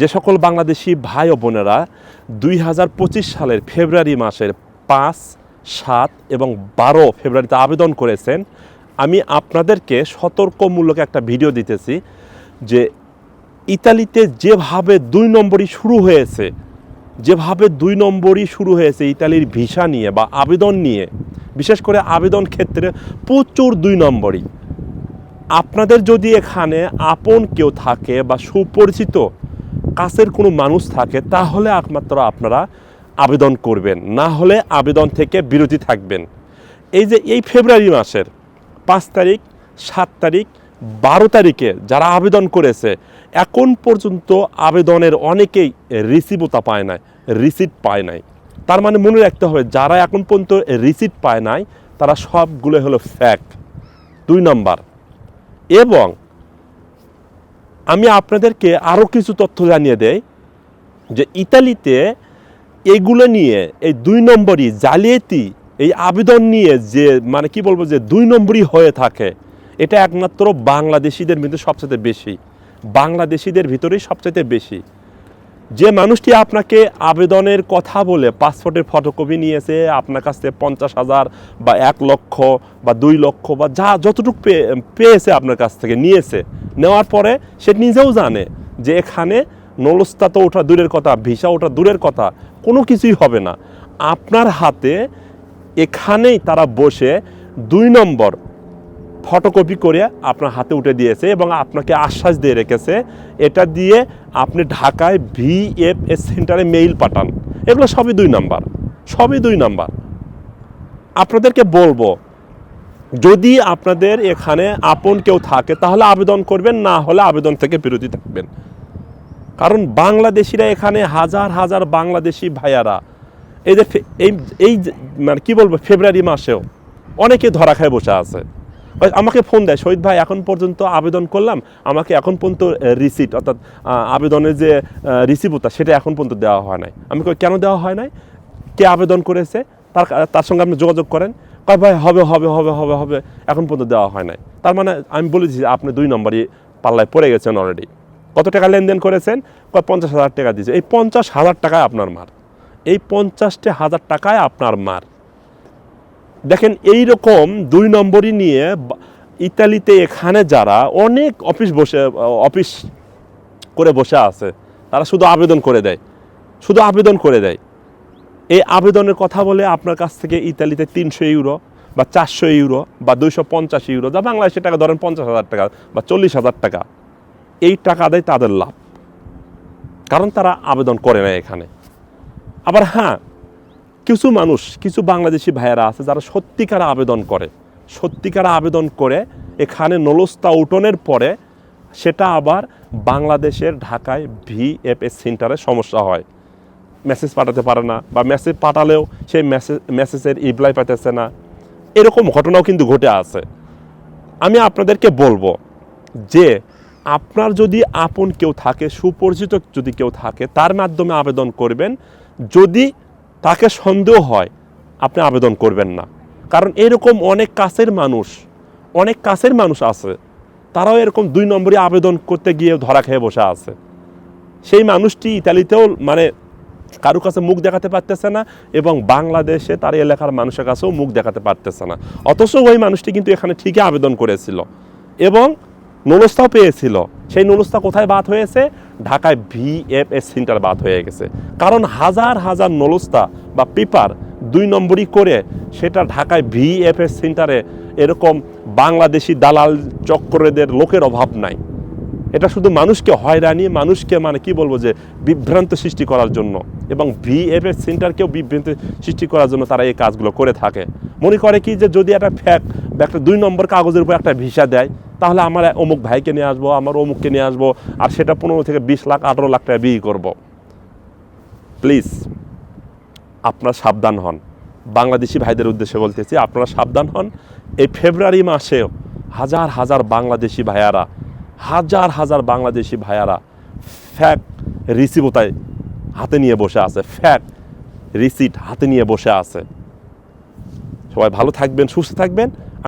যে সকল বাংলাদেশি ভাই ও বোনেরা দুই হাজার পঁচিশ সালের ফেব্রুয়ারি মাসের পাঁচ, সাত এবং বারো ফেব্রুয়ারিতে আবেদন করেছেন, আমি আপনাদেরকে সতর্কমূলক একটা ভিডিও দিতেছি যে ইতালিতে যেভাবে দুই নম্বরই শুরু হয়েছে, যেভাবে দুই নম্বরই শুরু হয়েছে ইতালির ভিসা নিয়ে বা আবেদন নিয়ে, বিশেষ করে আবেদন ক্ষেত্রে প্রচুর দুই নম্বরই। আপনাদের যদি এখানে আপন কেউ থাকে বা সুপরিচিত কাছের কোনো মানুষ থাকে, তাহলে একমাত্র আপনারা আবেদন করবেন। না হলে আবেদন থেকে বিরতি থাকবেন। এই যে এই ফেব্রুয়ারি মাসের পাঁচ তারিখ, সাত তারিখ, বারো তারিখে যারা আবেদন করেছে, এখন পর্যন্ত আবেদনের অনেকেই রিসিভতা পায় নাই রিসিট পায় নাই। তার মানে মনে রাখতে হবে, যারা এখন পর্যন্ত রিসিট পায় নাই, তারা সবগুলো হলো ফ্যাক দুই নম্বর। এবং আমি আপনাদেরকে আরও কিছু তথ্য জানিয়ে দেই যে ইতালিতে এগুলো নিয়ে, এই দুই নম্বরই জালিয়াতি, এই আবেদন নিয়ে যে মানে কি বলব যে দুই নম্বরই হয়ে থাকে, এটা একমাত্র বাংলাদেশিদের মধ্যে সবচেয়ে বেশি। বাংলাদেশিদের ভিতরেই সবচেয়ে বেশি। যে মানুষটি আপনাকে আবেদনের কথা বলে পাসপোর্টের ফটোকপি নিয়েছে, আপনার কাছ থেকে পঞ্চাশ হাজার বা এক লক্ষ বা দুই লক্ষ বা যা যতটুকু পেয়ে পেয়েছে আপনার কাছ থেকে, নিয়েছে নেওয়ার পরে সে নিজেও জানে যে এখানে নলস্তা তো ওঠা দূরের কথা, ভিসা ওঠা দূরের কথা, কোনো কিছুই হবে না। আপনার হাতে এখানেই তারা বসে দুই নম্বর ফটোকপি করে আপনার হাতে উঠে দিয়েছে এবং আপনাকে আশ্বাস দিয়ে রেখেছে। এটা দিয়ে আপনি ঢাকায় ভিএফএস সেন্টারে মেইল পাঠান। এগুলো সবই দুই নাম্বার, সবই দুই নাম্বার। আপনাদেরকে বলব যদি আপনাদের এখানে আপন কেউ থাকে, তাহলে আবেদন করবেন, না হলে আবেদন থেকে বিরতি থাকবেন। কারণ বাংলাদেশিরা এখানে হাজার হাজার বাংলাদেশি ভাইয়ারা, এই যে এই এই মানে কি বলব, ফেব্রুয়ারি মাসেও অনেকে ধরা খায় বসে আছে। আমাকে ফোন দেয়, শহীদ ভাই, এখন পর্যন্ত আবেদন করলাম, আমাকে এখন পর্যন্ত রিসিট অর্থাৎ আবেদনের যে রিসিভতা সেটা এখন পর্যন্ত দেওয়া হয় নাই। আমি কেন দেওয়া হয় নাই? কে আবেদন করেছে? তার তার সঙ্গে আপনি যোগাযোগ করেন। কয় ভাই, হবে হবে হবে হবে হবে, এখন পর্যন্ত দেওয়া হয় নাই। তার মানে আমি বলেছি যে আপনি দুই নম্বরই পাল্লায় পড়ে গেছেন অলরেডি কত টাকা লেনদেন করেছেন? কয় পঞ্চাশ হাজার টাকা দিয়েছে। এই পঞ্চাশ হাজার টাকায় আপনার মার। এই পঞ্চাশটি হাজার টাকায় আপনার মার। দেখেন এই রকম দুই নম্বরই নিয়ে ইতালিতে এখানে যারা অনেক অফিস বসে, অফিস করে বসে আছে, তারা শুধু আবেদন করে দেয়। শুধু আবেদন করে দেয়। এই আবেদনের কথা বলে আপনার কাছ থেকে ইতালিতে তিনশো ইউরো বা চারশো ইউরো বা দুইশো পঞ্চাশ ইউরো, যা বাংলাদেশের টাকা, ধরেন পঞ্চাশ হাজার টাকা বা চল্লিশ হাজার টাকা, এই টাকা দেয় তাদের লাভ। কারণ তারা আবেদন করে না এখানে। আবার হ্যাঁ কিছু মানুষ, কিছু বাংলাদেশি ভাইয়েরা আছে যারা সত্যিকার আবেদন করে। সত্যিকার আবেদন করে এখানে নলস্তা উঠোনের পরে সেটা আবার বাংলাদেশের ঢাকায় ভিএফএস সেন্টারে সমস্যা হয়। মেসেজ পাঠাতে পারে না বা মেসেজ পাঠালেও সেই মেসেজ মেসেজের রিপ্লাই পাইতেছে না। এরকম ঘটনাও কিন্তু ঘটে আছে। আমি আপনাদেরকে বলব যে, আপনার যদি আপন কেউ থাকে, সুপরিচিত যদি কেউ থাকে, তার মাধ্যমে আবেদন করবেন। যদি তাকে সন্দেহ হয়, আপনি আবেদন করবেন না। কারণ এরকম অনেক কাছের মানুষ, অনেক কাছের মানুষ আছে, তারাও এরকম দুই নম্বরে আবেদন করতে গিয়ে ধরা খেয়ে বসে আছে। সেই মানুষটি ইতালিতেও মানে কারও কাছে মুখ দেখাতে পারতেছে না এবং বাংলাদেশে তার এলাকার মানুষের কাছেও মুখ দেখাতে পারতেছে না। অথচ ওই মানুষটি কিন্তু এখানে ঠিকই আবেদন করেছিল এবং নলস্তাও পেয়েছিল। সেই নলস্তা কোথায় বাদ হয়েছে? ঢাকায় ভিএফএস সেন্টার বাদ হয়ে গেছে। কারণ হাজার হাজার নলস্তা বা পেপার দুই নম্বরই করে সেটা ঢাকায় ভিএফএস সেন্টারে এরকম বাংলাদেশি দালাল চক্রদের লোকের অভাব নাই। এটা শুধু মানুষকে হয়রানি, মানুষকে মানে কি বলব যে বিভ্রান্ত সৃষ্টি করার জন্য এবং ভিএফএস সেন্টারকেও বিভ্রান্ত সৃষ্টি করার জন্য তারা এই কাজগুলো করে থাকে। মনে করে কি যে যদি একটা ফ্যাক একটা দুই নম্বর কাগজের উপর একটা ভিসা দেয়, তাহলে আমার অমুক ভাইকে নিয়ে আসব, আমার অমুককে নিয়ে আসব, আর সেটা পনেরো থেকে বিশ লাখ, আঠারো লাখ টাকা বিয়ে করব। প্লিজ আপনারা সাবধান হন। বাংলাদেশি ভাইদের উদ্দেশ্যে বলতেছি, আপনারা সাবধান হন। এই ফেব্রুয়ারি মাসেও হাজার হাজার বাংলাদেশি ভাইয়ারা হাজার হাজার বাংলাদেশি ভাইয়ারা ফ্যাক রিসিভতায় হাতে নিয়ে বসে আছে ফ্যাক রিসিট হাতে নিয়ে বসে আছে। সবাই ভালো থাকবেন, সুস্থ থাকবেন।